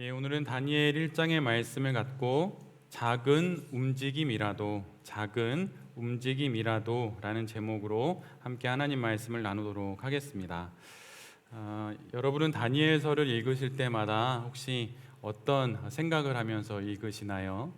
예, 오늘은 다니엘 1장의 말씀을 갖고 작은 움직임이라도 작은 움직임이라도라는 제목으로 함께 하나님 말씀을 나누도록 하겠습니다. 아, 여러분은 다니엘서를 읽으실 때마다 혹시 어떤 생각을 하면서 읽으시나요?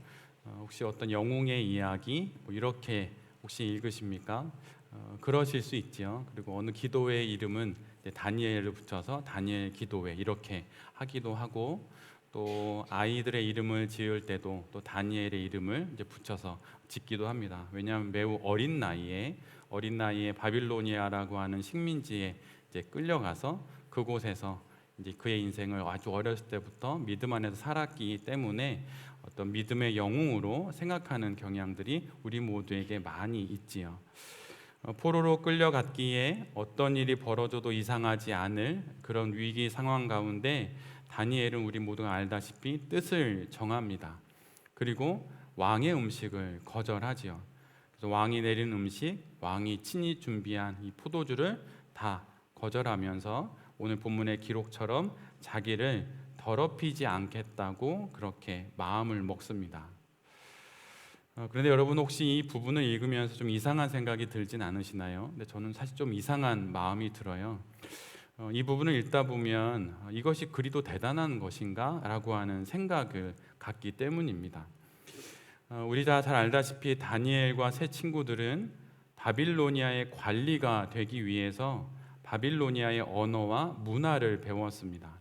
어, 혹시 어떤 영웅의 이야기 뭐 이렇게 혹시 읽으십니까? 어, 그러실 수 있지요. 그리고 어느 기도의 이름은 다니엘을 붙여서 다니엘 기도회 이렇게 하기도 하고 또 아이들의 이름을 지을 때도 또 다니엘의 이름을 이제 붙여서 짓기도 합니다. 왜냐하면 매우 어린 나이에 어린 나이에 바빌로니아라고 하는 식민지에 이제 끌려가서 그곳에서 이제 그의 인생을 아주 어렸을 때부터 믿음 안에서 살았기 때문에 어떤 믿음의 영웅으로 생각하는 경향들이 우리 모두에게 많이 있지요. 어, 포로로 끌려갔기에 어떤 일이 벌어져도 이상하지 않을 그런 위기 상황 가운데 다니엘은 우리 모두가 알다시피 뜻을 정합니다. 그리고 왕의 음식을 거절하지요. 그래서 왕이 내린 음식, 왕이 친히 준비한 이 포도주를 다 거절하면서 오늘 본문의 기록처럼 자기를 더럽히지 않겠다고 그렇게 마음을 먹습니다. 어, 그런데 여러분 혹시 이 부분을 읽으면서 좀 이상한 생각이 들진 않으시나요? 근데 저는 사실 좀 이상한 마음이 들어요. 어, 이 부분을 읽다 보면 어, 이것이 그리도 대단한 것인가라고 하는 생각을 갖기 때문입니다. 어, 우리 다 잘 알다시피 다니엘과 세 친구들은 바빌로니아의 관리가 되기 위해서 바빌로니아의 언어와 문화를 배웠습니다.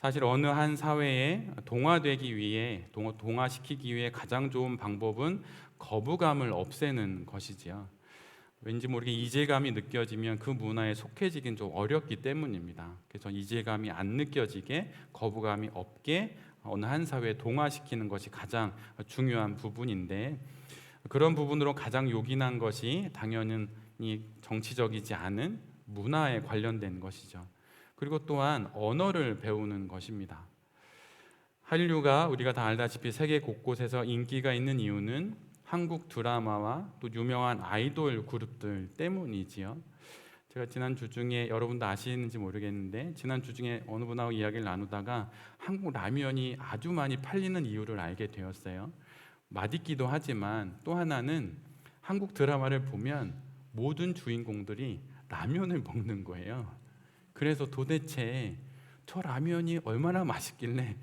사실 어느 한 사회에 동화되기 위해 동화시키기 위해 가장 좋은 방법은 거부감을 없애는 것이지요. 왠지 모르게 이질감이 느껴지면 그 문화에 속해지긴 좀 어렵기 때문입니다. 그래서 이질감이 안 느껴지게 거부감이 없게 어느 한 사회에 동화시키는 것이 가장 중요한 부분인데 그런 부분으로 가장 요긴한 것이 당연히 정치적이지 않은 문화에 관련된 것이죠. 그리고 또한 언어를 배우는 것입니다. 한류가 우리가 다 알다시피 세계 곳곳에서 인기가 있는 이유는 한국 드라마와 또 유명한 아이돌 그룹들 때문이지요. 제가 지난 주 중에 여러분도 아시는지 모르겠는데 지난 주 중에 어느 분하고 이야기를 나누다가 한국 라면이 아주 많이 팔리는 이유를 알게 되었어요. 맛있기도 하지만 또 하나는 한국 드라마를 보면 모든 주인공들이 라면을 먹는 거예요. 그래서 도대체 저 라면이 얼마나 맛있길래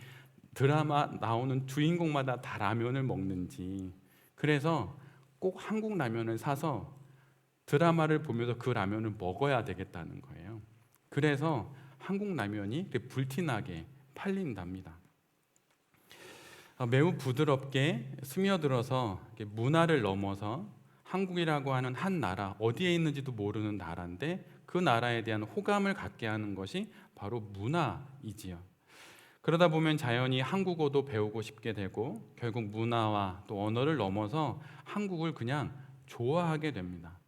드라마 나오는 주인공마다 다 라면을 먹는지 그래서 꼭 한국 라면을 사서 드라마를 보면서 그 라면을 먹어야 되겠다는 거예요. 그래서 한국 라면이 불티나게 팔린답니다. 어, 매우 부드럽게 스며들어서 문화를 넘어서 한국이라고 하는 한 나라 어디에 있는지도 모르는 나라인데 그 나라에 대한 호감을 갖게 하는 것이 바로 문화이지요. 그러다 보면 자연히 한국어도 배우고 싶게 되고 결국 문화와 또 언어를 넘어서 한국을 그냥 좋아하게 됩니다.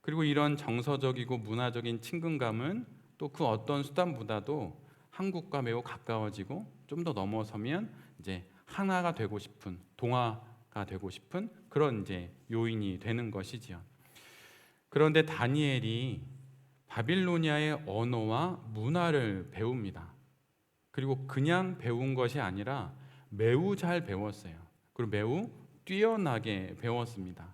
그리고 이런 정서적이고 문화적인 친근감은 또 그 어떤 수단보다도 한국과 매우 가까워지고 좀 더 넘어서면 이제 하나가 되고 싶은 동화가 되고 싶은 그런 이제 요인이 되는 것이지요. 그런데 다니엘이 바빌로니아의 언어와 문화를 배웁니다. 그리고 그냥 배운 것이 아니라 매우 잘 배웠어요. 그리고 매우 뛰어나게 배웠습니다.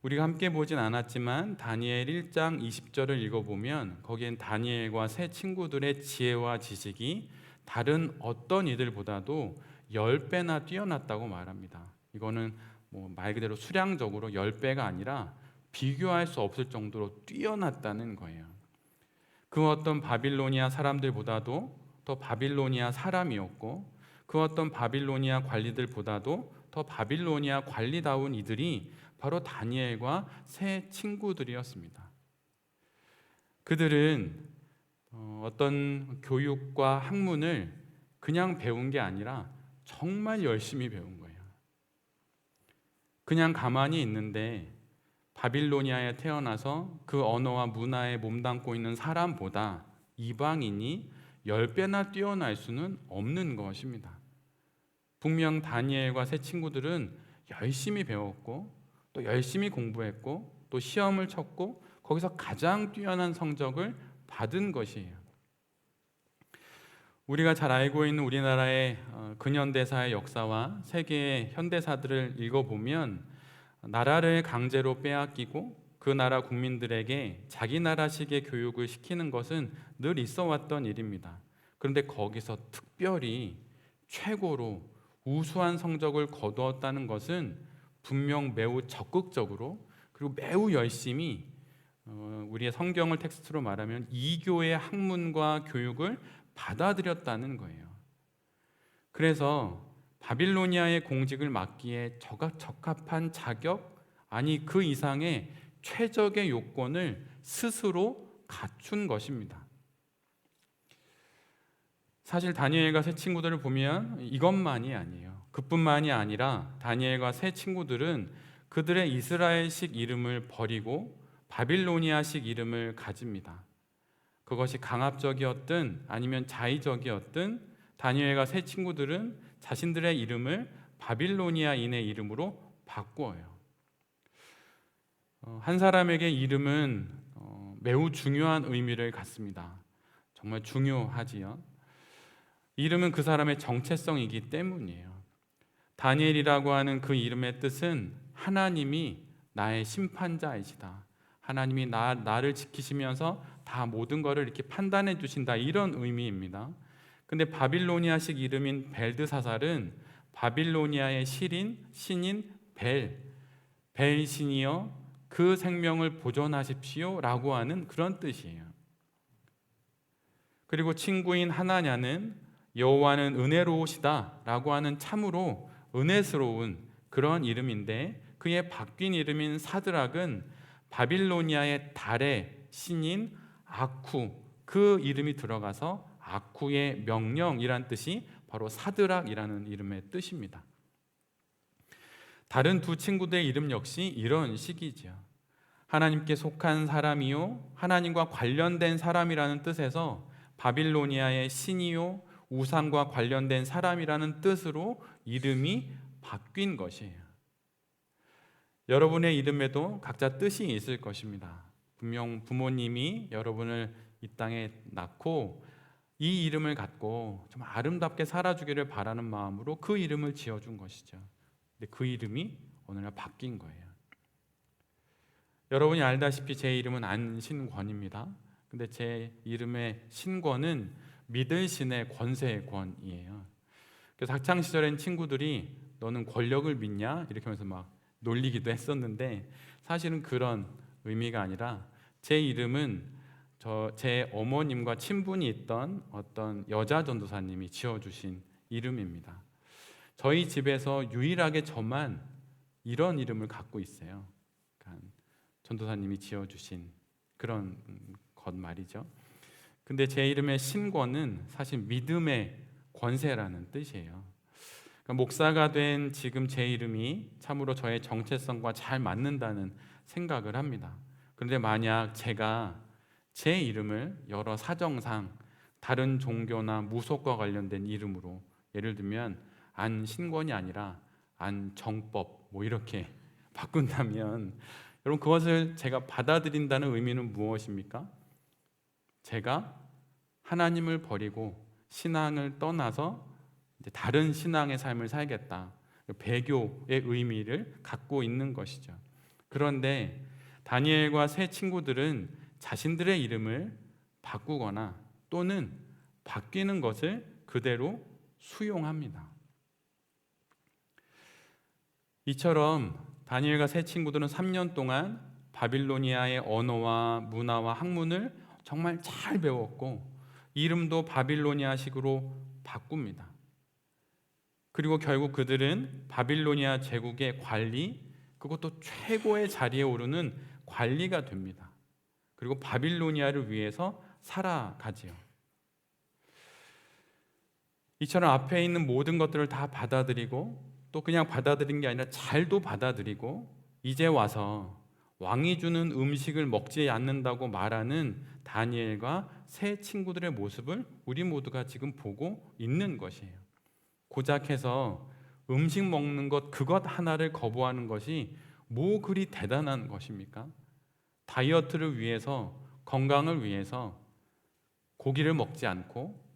우리가 함께 보진 않았지만 다니엘 1장 20절을 읽어보면 거기엔 다니엘과 세 친구들의 지혜와 지식이 다른 어떤 이들보다도 10배나 뛰어났다고 말합니다. 이거는 뭐 말 그대로 수량적으로 10배가 아니라 비교할 수 없을 정도로 뛰어났다는 거예요. 그 어떤 바빌로니아 사람들보다도 더 바빌로니아 사람이었고 그 어떤 바빌로니아 관리들보다도 더 바빌로니아 관리다운 이들이 바로 다니엘과 세 친구들이었습니다. 그들은 어, 어떤 교육과 학문을 그냥 배운 게 아니라 정말 열심히 배운 거예요. 그냥 가만히 있는데 바빌로니아에 태어나서 그 언어와 문화에 몸담고 있는 사람보다 이방인이 열 배나 뛰어날 수는 없는 것입니다. 분명 다니엘과 새 친구들은 열심히 배웠고 또 열심히 공부했고 또 시험을 쳤고 거기서 가장 뛰어난 성적을 받은 것이에요. 우리가 잘 알고 있는 우리나라의 어, 근현대사의 역사와 세계의 현대사들을 읽어보면 나라를 강제로 빼앗기고 그 나라 국민들에게 자기 나라식의 교육을 시키는 것은 늘 있어 왔던 일입니다. 그런데 거기서 특별히 최고로 우수한 성적을 거두었다는 것은 분명 매우 적극적으로 그리고 매우 열심히 어, 우리의 성경을 텍스트로 말하면 이교의 학문과 교육을 받아들였다는 거예요. 그래서 바빌로니아의 공직을 맡기에 적합- 적합한 자격 아니 그 이상의 최적의 요건을 스스로 갖춘 것입니다. 사실 다니엘과 세 친구들을 보면 이것만이 아니에요. 그뿐만이 아니라 다니엘과 세 친구들은 그들의 이스라엘식 이름을 버리고 바빌로니아식 이름을 가집니다. 그것이 강압적이었든 아니면 자의적이었든 다니엘과 세 친구들은 자신들의 이름을 바빌로니아인의 이름으로 바꾸어요. 어, 한 사람에게 이름은 어, 매우 중요한 의미를 갖습니다. 정말 중요하지요. 이름은 그 사람의 정체성이기 때문이에요. 다니엘이라고 하는 그 이름의 뜻은 하나님이 나의 심판자이시다. 하나님이 나, 나를 지키시면서 다 모든 것을 이렇게 판단해 주신다. 이런 의미입니다. 근데 바빌로니아식 이름인 벨드사살은 바빌로니아의 실인, 신인 벨, 벨 신이여 그 생명을 보존하십시오라고 하는 그런 뜻이에요. 그리고 친구인 하나냐는 여호와는 은혜로우시다라고 하는 참으로 은혜스러운 그런 이름인데 그의 바뀐 이름인 사드락은 바빌로니아의 달의 신인 아쿠 그 이름이 들어가서 아쿠의 명령이란 뜻이 바로 사드락이라는 이름의 뜻입니다. 다른 두 친구들의 이름 역시 이런 식이죠. 하나님께 속한 사람이요 하나님과 관련된 사람이라는 뜻에서 바빌로니아의 신이요 우상과 관련된 사람이라는 뜻으로 이름이 바뀐 것이에요. 여러분의 이름에도 각자 뜻이 있을 것입니다. 분명 부모님이 여러분을 이 땅에 낳고 이 이름을 갖고 좀 아름답게 살아주기를 바라는 마음으로 그 이름을 지어준 것이죠. 근데 그 이름이 오늘날 바뀐 거예요. 여러분이 알다시피 제 이름은 안신권입니다. 근데 제 이름의 신권은 믿을 신의 권세의 권이에요. 그래서 학창 시절엔 친구들이 너는 권력을 믿냐 이렇게 하면서 막 놀리기도 했었는데 사실은 그런 의미가 아니라 제 이름은 저 제 어머님과 친분이 있던 어떤 여자 전도사님이 지어주신 이름입니다. 저희 집에서 유일하게 저만 이런 이름을 갖고 있어요. 그러니까 전도사님이 지어주신 그런 것 말이죠. 근데 제 이름의 신권은 사실 믿음의 권세라는 뜻이에요. 그러니까 목사가 된 지금 제 이름이 참으로 저의 정체성과 잘 맞는다는 생각을 합니다. 그런데 만약 제가 제 이름을 여러 사정상 다른 종교나 무속과 관련된 이름으로 예를 들면 안신권이 아니라 안정법 뭐 이렇게 바꾼다면 여러분 그것을 제가 받아들인다는 의미는 무엇입니까? 제가 하나님을 버리고 신앙을 떠나서 다른 신앙의 삶을 살겠다. 배교의 의미를 갖고 있는 것이죠. 그런데 다니엘과 세 친구들은 자신들의 이름을 바꾸거나 또는 바뀌는 것을 그대로 수용합니다. 이처럼 다니엘과 세 친구들은 3년 동안 바빌로니아의 언어와 문화와 학문을 정말 잘 배웠고 이름도 바빌로니아식으로 바꿉니다. 그리고 결국 그들은 바빌로니아 제국의 관리 그것도 최고의 자리에 오르는 관리가 됩니다. 그리고 바빌로니아를 위해서 살아가지요. 이처럼 앞에 있는 모든 것들을 다 받아들이고 또 그냥 받아들인 게 아니라 잘도 받아들이고 이제 와서 왕이 주는 음식을 먹지 않는다고 말하는 다니엘과 새 친구들의 모습을 우리 모두가 지금 보고 있는 것이에요. 고작 해서 음식 먹는 것 그것 하나를 거부하는 것이 뭐 그리 대단한 것입니까? 다이어트를 위해서 건강을 위해서 고기를 먹지 않고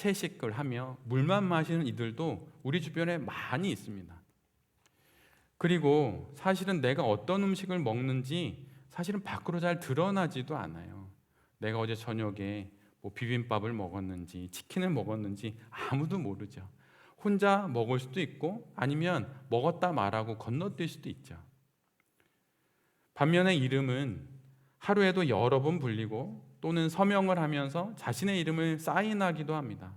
채식을 하며 물만 마시는 이들도 우리 주변에 많이 있습니다. 그리고 사실은 내가 어떤 음식을 먹는지 사실은 밖으로 잘 드러나지도 않아요. 내가 어제 저녁에 뭐 비빔밥을 먹었는지 치킨을 먹었는지 아무도 모르죠. 혼자 먹을 수도 있고 아니면 먹었다 말하고 건너뛸 수도 있죠. 반면에 이름은 하루에도 여러 번 불리고 또는 서명을 하면서 자신의 이름을 사인하기도 합니다.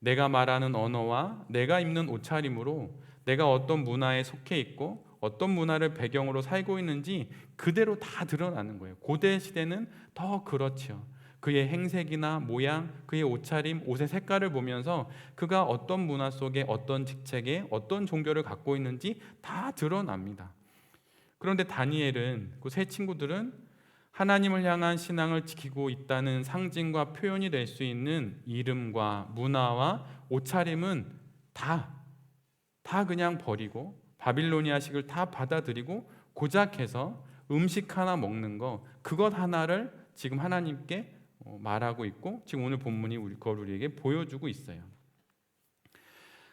내가 말하는 언어와 내가 입는 옷차림으로 내가 어떤 문화에 속해 있고 어떤 문화를 배경으로 살고 있는지 그대로 다 드러나는 거예요. 고대 시대는 더 그렇죠. 그의 행색이나 모양, 그의 옷차림, 옷의 색깔을 보면서 그가 어떤 문화 속에 어떤 직책에 어떤 종교를 갖고 있는지 다 드러납니다. 그런데 다니엘은 그 세 친구들은 하나님을 향한 신앙을 지키고 있다는 상징과 표현이 될 수 있는 이름과 문화와 옷차림은 다, 다 그냥 버리고 바빌로니아식을 다 받아들이고 고작해서 음식 하나 먹는 거 그것 하나를 지금 하나님께 어, 말하고 있고 지금 오늘 본문이 그걸 우리에게 보여주고 있어요.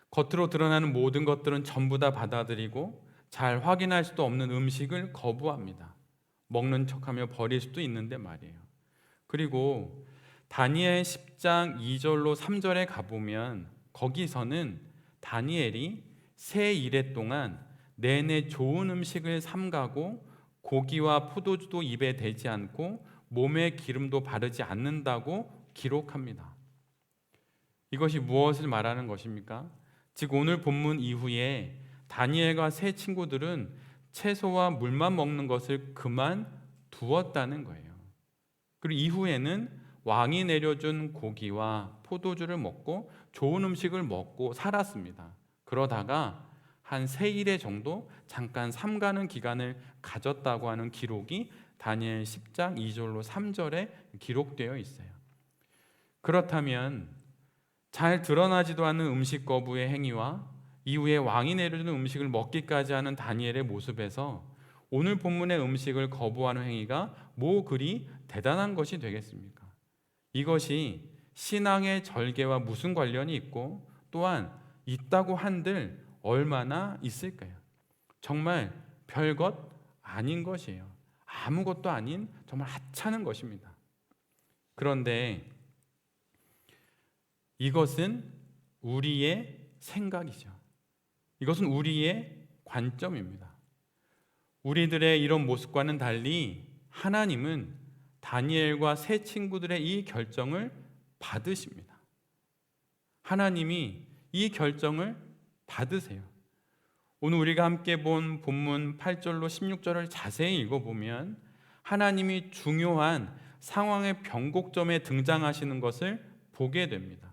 겉으로 드러나는 모든 것들은 전부 다 받아들이고 잘 확인할 수도 없는 음식을 거부합니다. 먹는 척하며 버릴 수도 있는데 말이에요. 그리고 다니엘 10장 2절로 3절에 가보면 거기서는 다니엘이 세 일해 동안 내내 좋은 음식을 삼가고 고기와 포도주도 입에 대지 않고 몸에 기름도 바르지 않는다고 기록합니다. 이것이 무엇을 말하는 것입니까? 즉 오늘 본문 이후에 다니엘과 세 친구들은 채소와 물만 먹는 것을 그만 두었다는 거예요. 그리고 이후에는 왕이 내려준 고기와 포도주를 먹고 좋은 음식을 먹고 살았습니다. 그러다가 한 세 일의 정도 잠깐 삼가는 기간을 가졌다고 하는 기록이 다니엘 10장 2절로 3절에 기록되어 있어요. 그렇다면 잘 드러나지도 않는 음식 거부의 행위와 이후에 왕이 내려주는 음식을 먹기까지 하는 다니엘의 모습에서 오늘 본문의 음식을 거부하는 행위가 뭐 그리 대단한 것이 되겠습니까? 이것이 신앙의 절개와 무슨 관련이 있고 또한 있다고 한들 얼마나 있을까요? 정말 별것 아닌 것이에요. 아무것도 아닌 정말 하찮은 것입니다. 그런데 이것은 우리의 생각이죠. 이것은 우리의 관점입니다. 우리들의 이런 모습과는 달리 하나님은 다니엘과 세 친구들의 이 결정을 받으십니다. 하나님이 이 결정을 받으세요. 오늘 우리가 함께 본 본문 8절로 16절을 자세히 읽어보면 하나님이 중요한 상황의 변곡점에 등장하시는 것을 보게 됩니다.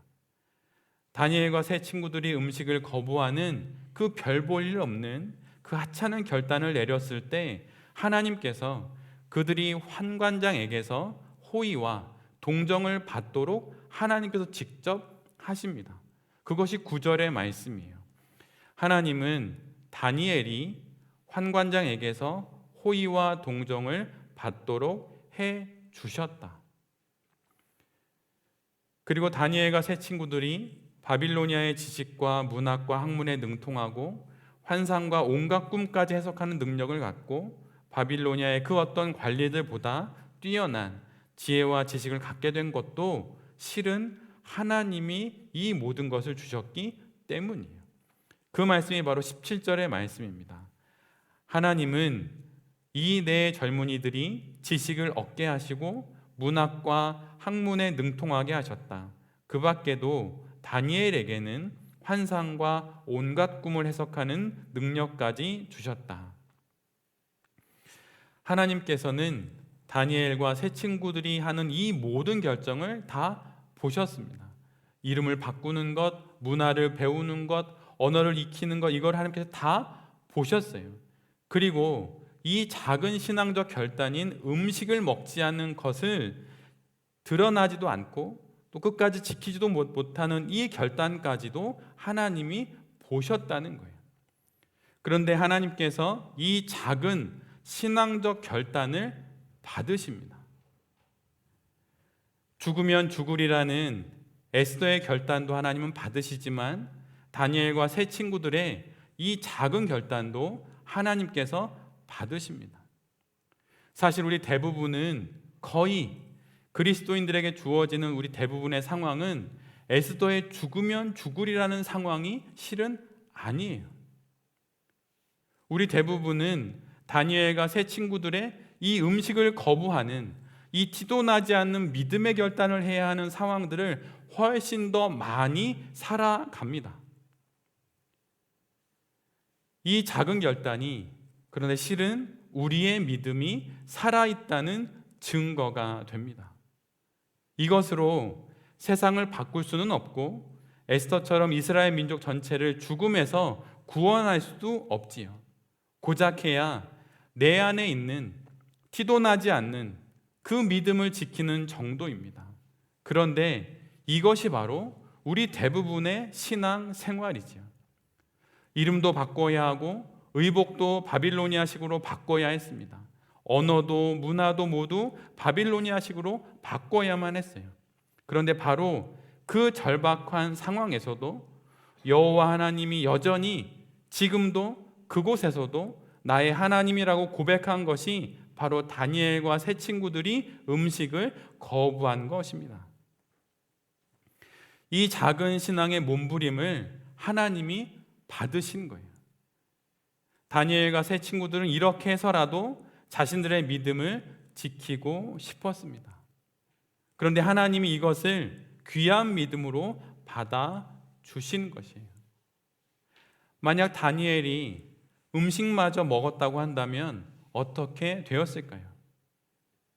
다니엘과 세 친구들이 음식을 거부하는 그 별 볼 일 없는 그 하찮은 결단을 내렸을 때 하나님께서 그들이 환관장에게서 호의와 동정을 받도록 하나님께서 직접 하십니다. 그것이 구절의 말씀이에요. 하나님은 다니엘이 환관장에게서 호의와 동정을 받도록 해 주셨다. 그리고 다니엘과 세 친구들이 바빌로니아의 지식과 문학과 학문에 능통하고 환상과 온갖 꿈까지 해석하는 능력을 갖고 바빌로니아의 그 어떤 관리들보다 뛰어난 지혜와 지식을 갖게 된 것도 실은 하나님이 이 모든 것을 주셨기 때문이에요. 그 말씀이 바로 17절의 말씀입니다. 하나님은 이네 젊은이들이 지식을 얻게 하시고 문학과 학문에 능통하게 하셨다. 그 밖에도 다니엘에게는 환상과 온갖 꿈을 해석하는 능력까지 주셨다. 하나님께서는 다니엘과 새 친구들이 하는 이 모든 결정을 다 보셨습니다. 이름을 바꾸는 것, 문화를 배우는 것, 언어를 익히는 것, 이걸 하나님께서 다 보셨어요. 그리고 이 작은 신앙적 결단인 음식을 먹지 않는 것을 드러나지도 않고 또 끝까지 지키지도 못하는 이 결단까지도 하나님이 보셨다는 거예요. 그런데 하나님께서 이 작은 신앙적 결단을 받으십니다. 죽으면 죽으리라는 에스더의 결단도 하나님은 받으시지만 다니엘과 세 친구들의 이 작은 결단도 하나님께서 받으십니다. 사실 우리 대부분은 거의 그리스도인들에게 주어지는 우리 대부분의 상황은 에스더의 죽으면 죽으리라는 상황이 실은 아니에요. 우리 대부분은 다니엘과 세 친구들의 이 음식을 거부하는 이 티도 나지 않는 믿음의 결단을 해야 하는 상황들을 훨씬 더 많이 살아갑니다. 이 작은 결단이 그런데 실은 우리의 믿음이 살아있다는 증거가 됩니다. 이것으로 세상을 바꿀 수는 없고 에스더처럼 이스라엘 민족 전체를 죽음에서 구원할 수도 없지요. 고작 해야 내 안에 있는 티도 나지 않는 그 믿음을 지키는 정도입니다. 그런데 이것이 바로 우리 대부분의 신앙 생활이지요. 이름도 바꿔야 하고 의복도 바빌로니아식으로 바꿔야 했습니다. 언어도 문화도 모두 바빌로니아식으로 바꿔야만 했어요. 그런데 바로 그 절박한 상황에서도 여호와 하나님이 여전히 지금도 그곳에서도 나의 하나님이라고 고백한 것이 바로 다니엘과 세 친구들이 음식을 거부한 것입니다. 이 작은 신앙의 몸부림을 하나님이 받으신 거예요. 다니엘과 세 친구들은 이렇게 해서라도 자신들의 믿음을 지키고 싶었습니다. 그런데 하나님이 이것을 귀한 믿음으로 받아 주신 것이에요. 만약 다니엘이 음식마저 먹었다고 한다면 어떻게 되었을까요?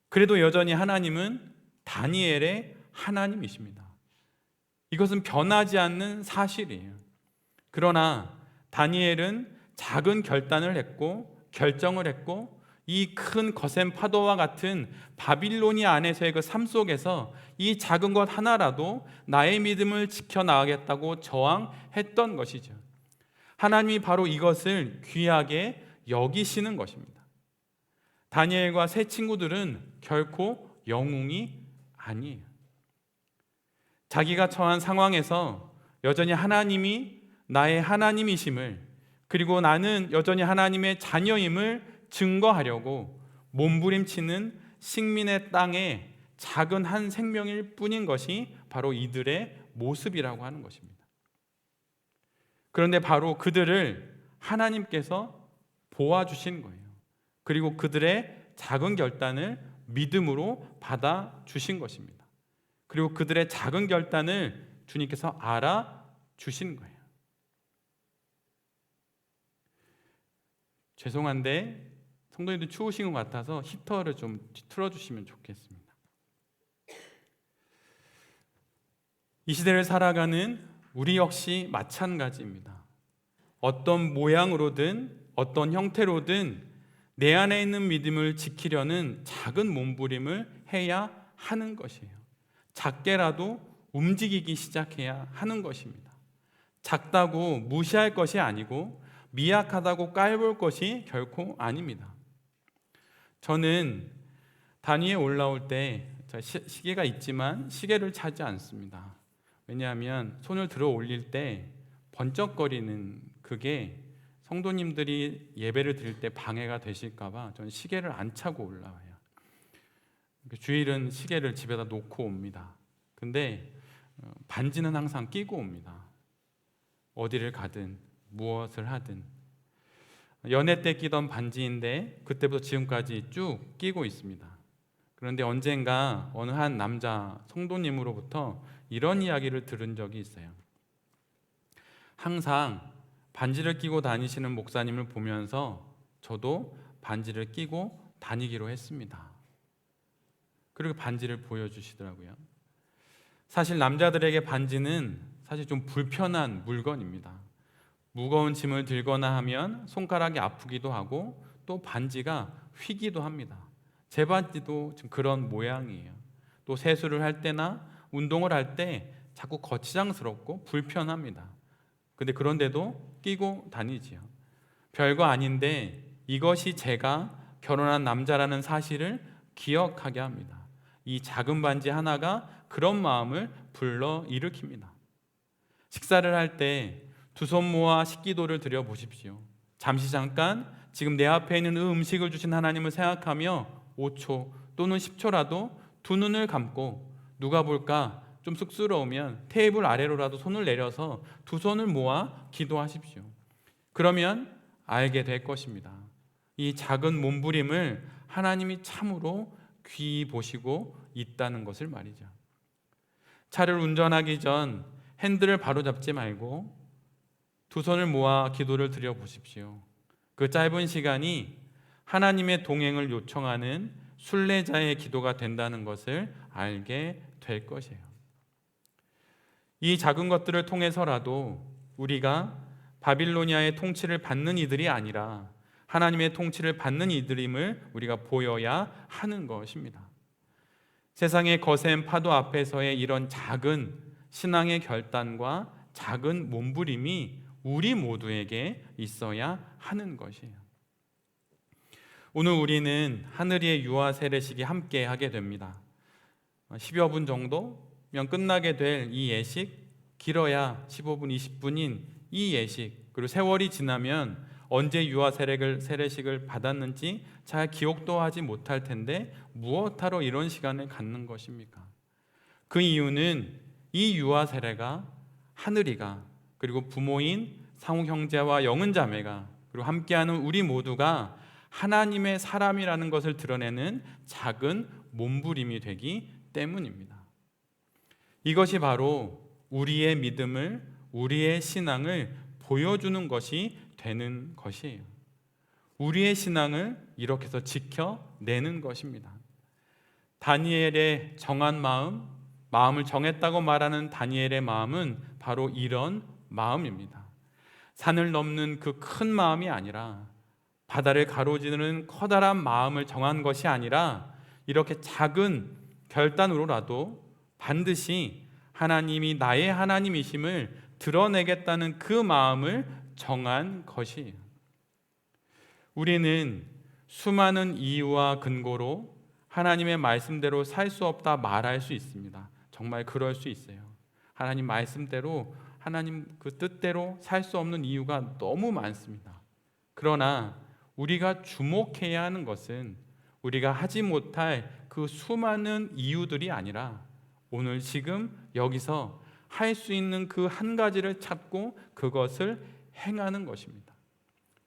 그래도 여전히 하나님은 다니엘의 하나님이십니다. 이것은 변하지 않는 사실이에요. 그러나 다니엘은 작은 결단을 했고 결정을 했고 이 큰 거센 파도와 같은 바빌로니아 안에서의 그 삶 속에서 이 작은 것 하나라도 나의 믿음을 지켜 나가겠다고 저항했던 것이죠. 하나님이 바로 이것을 귀하게 여기시는 것입니다. 다니엘과 세 친구들은 결코 영웅이 아니에요. 자기가 처한 상황에서 여전히 하나님이 나의 하나님이심을 그리고 나는 여전히 하나님의 자녀임을 증거하려고 몸부림치는 식민의 땅에 작은 한 생명일 뿐인 것이 바로 이들의 모습이라고 하는 것입니다. 그런데 바로 그들을 하나님께서 보아주신 거예요. 그리고 그들의 작은 결단을 믿음으로 받아 주신 것입니다. 그리고 그들의 작은 결단을 주님께서 알아 주신 거예요. 죄송한데 성도님들 추우신 것 같아서 히터를 좀 틀어주시면 좋겠습니다. 이 시대를 살아가는 우리 역시 마찬가지입니다. 어떤 모양으로든 어떤 형태로든 내 안에 있는 믿음을 지키려는 작은 몸부림을 해야 하는 것이에요. 작게라도 움직이기 시작해야 하는 것입니다. 작다고 무시할 것이 아니고 미약하다고 깔볼 것이 결코 아닙니다. 저는 단위에 올라올 때 시계가 있지만 시계를 차지 않습니다. 왜냐하면 손을 들어 올릴 때 번쩍거리는 그게 성도님들이 예배를 드릴 때 방해가 되실까봐 저는 시계를 안 차고 올라와요. 그 주일은 시계를 집에다 놓고 옵니다. 근데 어, 반지는 항상 끼고 옵니다. 어디를 가든 무엇을 하든 연애 때 끼던 반지인데 그때부터 지금까지 쭉 끼고 있습니다. 그런데 언젠가 어느 한 남자 성도님으로부터 이런 이야기를 들은 적이 있어요. 항상 반지를 끼고 다니시는 목사님을 보면서 저도 반지를 끼고 다니기로 했습니다. 그리고 반지를 보여주시더라고요. 사실 남자들에게 반지는 사실 좀 불편한 물건입니다. 무거운 짐을 들거나 하면 손가락이 아프기도 하고 또 반지가 휘기도 합니다. 제 반지도 지금 그런 모양이에요. 또 세수를 할 때나 운동을 할 때 자꾸 거치장스럽고 불편합니다. 근데 그런데도 끼고 다니지요. 별거 아닌데 이것이 제가 결혼한 남자라는 사실을 기억하게 합니다. 이 작은 반지 하나가 그런 마음을 불러 일으킵니다. 식사를 할 때 두 손 모아 식기도를 드려 보십시오. 잠시 잠깐 지금 내 앞에 있는 그 음식을 주신 하나님을 생각하며 5초 또는 10초라도 두 눈을 감고 누가 볼까 좀 쑥스러우면 테이블 아래로라도 손을 내려서 두 손을 모아 기도하십시오. 그러면 알게 될 것입니다. 이 작은 몸부림을 하나님이 참으로 귀히 보시고 있다는 것을 말이죠. 차를 운전하기 전 핸들을 바로 잡지 말고 두 손을 모아 기도를 드려 보십시오. 그 짧은 시간이 하나님의 동행을 요청하는 순례자의 기도가 된다는 것을 알게 될 것이에요. 이 작은 것들을 통해서라도 우리가 바빌로니아의 통치를 받는 이들이 아니라 하나님의 통치를 받는 이들임을 우리가 보여야 하는 것입니다. 세상의 거센 파도 앞에서의 이런 작은 신앙의 결단과 작은 몸부림이 우리 모두에게 있어야 하는 것이에요. 오늘 우리는 하늘의 유아 세례식이 함께 하게 됩니다. 10여 분 정도면 끝나게 될 이 예식, 길어야 15분, 20분인 이 예식, 그리고 세월이 지나면 언제 유아 세례를, 세례식을 받았는지 잘 기억도 하지 못할 텐데 무엇하러 이런 시간을 갖는 것입니까? 그 이유는 이 유아 세례가 하늘이가 그리고 부모인 상우 형제와 영은 자매가 그리고 함께하는 우리 모두가 하나님의 사람이라는 것을 드러내는 작은 몸부림이 되기 때문입니다. 이것이 바로 우리의 믿음을 우리의 신앙을 보여주는 것이 되는 것이에요. 우리의 신앙을 이렇게 해서 지켜내는 것입니다. 다니엘의 정한 마음, 마음을 정했다고 말하는 다니엘의 마음은 바로 이런 마음입니다. 산을 넘는 그 큰 마음이 아니라 바다를 가로지르는 커다란 마음을 정한 것이 아니라 이렇게 작은 결단으로라도 반드시 하나님이 나의 하나님이심을 드러내겠다는 그 마음을 정한 것이에요. 우리는 수많은 이유와 근거로 하나님의 말씀대로 살 수 없다 말할 수 있습니다. 정말 그럴 수 있어요. 하나님 말씀대로 하나님 그 뜻대로 살 수 없는 이유가 너무 많습니다. 그러나 우리가 주목해야 하는 것은 우리가 하지 못할 그 수많은 이유들이 아니라 오늘 지금 여기서 할 수 있는 그 한 가지를 찾고 그것을 행하는 것입니다.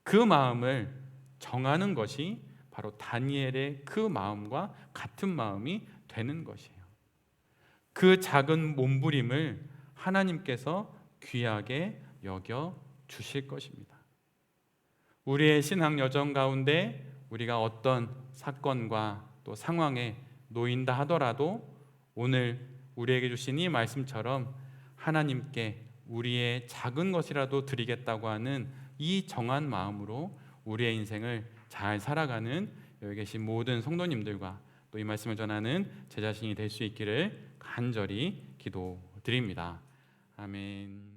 그 마음을 정하는 것이 바로 다니엘의 그 마음과 같은 마음이 되는 것이에요. 그 작은 몸부림을 하나님께서 귀하게 여겨 주실 것입니다. 우리의 신앙 여정 가운데 우리가 어떤 사건과 또 상황에 놓인다 하더라도 오늘 우리에게 주신 이 말씀처럼 하나님께 우리의 작은 것이라도 드리겠다고 하는 이 정한 마음으로 우리의 인생을 잘 살아가는 여기 계신 모든 성도님들과 또 이 말씀을 전하는 제 자신이 될 수 있기를 간절히 기도드립니다. 아멘.